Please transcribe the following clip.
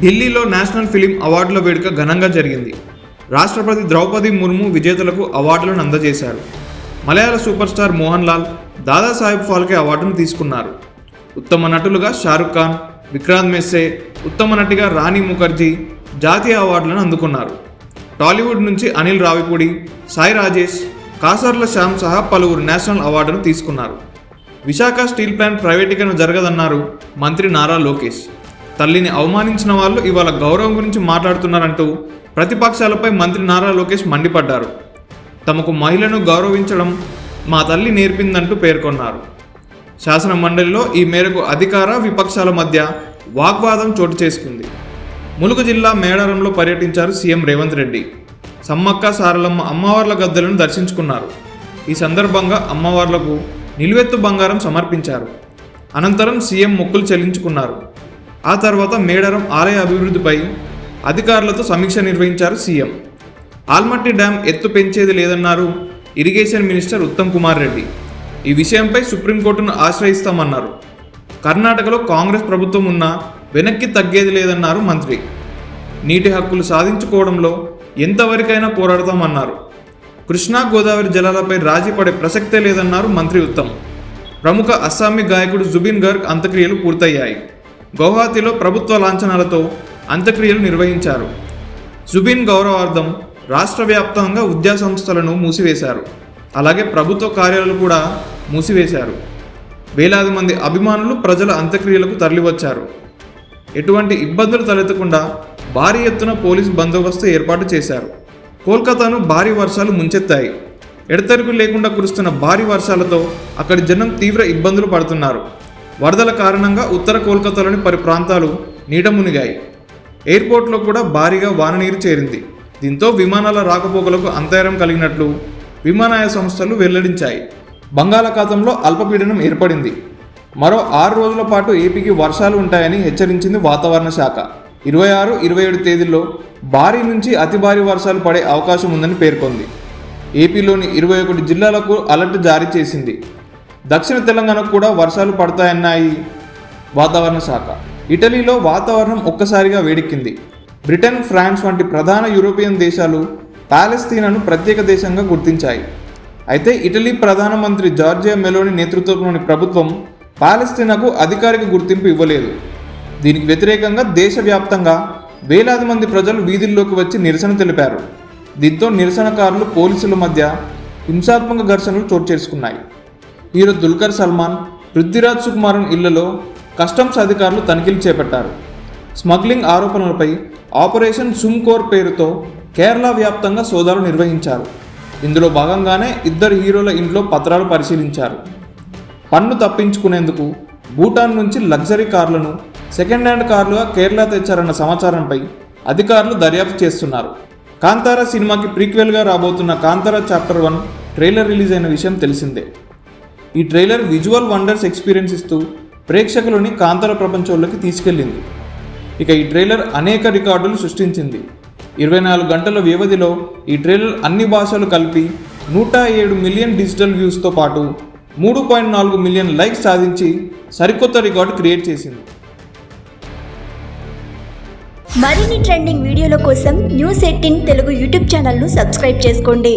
ఢిల్లీలో national film అవార్డుల వేడుక ఘనంగా జరిగింది. రాష్ట్రపతి ద్రౌపది ముర్ము విజేతలకు అవార్డులను అందజేశారు. మలయాళ సూపర్ స్టార్ మోహన్ లాల్ దాదాసాహెబ్ ఫాల్కే అవార్డును తీసుకున్నారు. ఉత్తమ నటులుగా షారుఖ్ ఖాన్ విక్రాంత్ మెస్సే ఉత్తమ నటిగా రాణి ముఖర్జీ జాతీయ అవార్డులను అందుకున్నారు. టాలీవుడ్ నుంచి అనిల్ రావిపూడి సాయి రాజేష్ కాసర్ల శ్యామ్ సహా పలువురు నేషనల్ అవార్డును తీసుకున్నారు. విశాఖ స్టీల్ ప్లాంట్ ప్రైవేటీకరణ జరగదన్నారు మంత్రి నారా లోకేష్. తల్లిని అవమానించిన వాళ్ళు ఇవాళ గౌరవం గురించి మాట్లాడుతున్నారంటూ ప్రతిపక్షాలపై మంత్రి నారా లోకేష్ మండిపడ్డారు. తమకు మహిళను గౌరవించడం మా తల్లి నేర్పిందంటూ పేర్కొన్నారు. శాసన మండలిలో ఈ మేరకు అధికార విపక్షాల మధ్య వాగ్వాదం చోటు చేసుకుంది. ములుగు జిల్లా మేడారంలో పర్యటించారు సీఎం రేవంత్ రెడ్డి. సమ్మక్క సారలమ్మ అమ్మవార్ల గద్దెలను దర్శించుకున్నారు. ఈ సందర్భంగా అమ్మవార్లకు నిలువెత్తు బంగారం సమర్పించారు. అనంతరం సీఎం మొక్కులు చెల్లించుకున్నారు. ఆ తర్వాత మేడారం ఆలయ అభివృద్ధిపై అధికారులతో సమీక్ష నిర్వహించారు సీఎం. ఆల్మట్టి డ్యాం ఎత్తు పెంచేది లేదన్నారు ఇరిగేషన్ మినిస్టర్ ఉత్తమ్ కుమార్ రెడ్డి. ఈ విషయంపై సుప్రీంకోర్టును ఆశ్రయిస్తామన్నారు. కర్ణాటకలో కాంగ్రెస్ ప్రభుత్వం ఉన్నా వెనక్కి తగ్గేది లేదన్నారు మంత్రి. నీటి హక్కులు సాధించుకోవడంలో ఎంతవరకైనా పోరాడతామన్నారు. కృష్ణా గోదావరి జలాలపై రాజీ పడే ప్రసక్తే లేదన్నారు మంత్రి ఉత్తమ్. ప్రముఖ అస్సామీ గాయకుడు జుబిన్ గర్గ్ అంత్యక్రియలు పూర్తయ్యాయి. గౌహాతిలో ప్రభుత్వ లాంఛనాలతో అంత్యక్రియలు నిర్వహించారు. జుబిన్ గౌరవార్థం రాష్ట్ర వ్యాప్తంగా విద్యా సంస్థలను మూసివేశారు. అలాగే ప్రభుత్వ కార్యాలయాలు కూడా మూసివేశారు. వేలాది మంది అభిమానులు ప్రజల అంత్యక్రియలకు తరలివచ్చారు. ఎటువంటి ఇబ్బందులు తలెత్తకుండా భారీ ఎత్తున పోలీసు బందోబస్తు ఏర్పాటు చేశారు. కోల్కతాను భారీ వర్షాలు ముంచెత్తాయి. ఎడతెరిపి లేకుండా కురుస్తున్న భారీ వర్షాలతో అక్కడి జనం తీవ్ర ఇబ్బందులు పడుతున్నారు. వరదల కారణంగా ఉత్తర కోల్కతాలోని పలు ప్రాంతాలు నీట మునిగాయి. ఎయిర్పోర్ట్లో కూడా భారీగా వాననీరు చేరింది. దీంతో విమానాల రాకపోకలకు అంతరాయం కలిగినట్లు విమానాయ సంస్థలు వెల్లడించాయి. బంగాళాఖాతంలో అల్పపీడనం ఏర్పడింది. మరో ఆరు రోజుల పాటు ఏపీకి వర్షాలు ఉంటాయని హెచ్చరించింది వాతావరణ శాఖ. ఇరవై ఆరు ఇరవై ఏడు తేదీల్లో భారీ నుంచి అతి భారీ వర్షాలు పడే అవకాశం ఉందని పేర్కొంది. ఏపీలోని ఇరవై ఒకటి జిల్లాలకు అలర్ట్ జారీ చేసింది. దక్షిణ తెలంగాణకు కూడా వర్షాలు పడతాయన్నాయి వాతావరణ శాఖ. ఇటలీలో వాతావరణం ఒక్కసారిగా వేడెక్కింది. బ్రిటన్ ఫ్రాన్స్ వంటి ప్రధాన యూరోపియన్ దేశాలు పాలస్తీనాను ప్రత్యేక దేశంగా గుర్తించాయి. అయితే ఇటలీ ప్రధానమంత్రి జార్జియా మెలోని నేతృత్వంలోని ప్రభుత్వం పాలస్తీనాకు అధికారిక గుర్తింపు ఇవ్వలేదు. దీనికి వ్యతిరేకంగా దేశవ్యాప్తంగా వేలాది మంది ప్రజలు వీధుల్లోకి వచ్చి నిరసన తెలిపారు. దీంతో నిరసనకారులు పోలీసుల మధ్య హింసాత్మక ఘర్షణలు చోటు చేసుకున్నాయి. హీరో దుల్కర్ సల్మాన్ పృథ్వీరాజ్ సుకుమారన్ ఇళ్ళలో కస్టమ్స్ అధికారులు తనిఖీలు చేపట్టారు. స్మగ్లింగ్ ఆరోపణలపై ఆపరేషన్ సుమ్కోర్ పేరుతో కేరళ వ్యాప్తంగా సోదాలు నిర్వహించారు. ఇందులో భాగంగానే ఇద్దరు హీరోల ఇంట్లో పత్రాలు పరిశీలించారు. పన్ను తప్పించుకునేందుకు భూటాన్ నుంచి లగ్జరీ కార్లను సెకండ్ హ్యాండ్ కార్లుగా కేరళ తెచ్చారన్న సమాచారంపై అధికారులు దర్యాప్తు చేస్తున్నారు. కాంతారా సినిమాకి ప్రీక్వెల్గా రాబోతున్న Kantara chapter one trailer release అయిన విషయం తెలిసిందే. ఈ ట్రైలర్ విజువల్ వండర్స్ ఎక్స్పీరియన్స్ ఇస్తూ ప్రేక్షకులని కాంతర ప్రపంచంలోకి తీసుకెళ్ళింది. ఇక ఈ ట్రైలర్ అనేక రికార్డులు సృష్టించింది. ఇరవై నాలుగు గంటల వ్యవధిలో ఈ ట్రైలర్ అన్ని భాషలు కలిపి నూట ఏడు మిలియన్ డిజిటల్ వ్యూస్తో పాటు మూడు పాయింట్ నాలుగు మిలియన్ లైక్స్ సాధించి సరికొత్త రికార్డు క్రియేట్ చేసింది. మరిన్ని ట్రెండింగ్ వీడియోల కోసం న్యూస్ ఎయిటీన్ తెలుగు యూట్యూబ్ ఛానల్ను సబ్స్క్రైబ్ చేసుకోండి.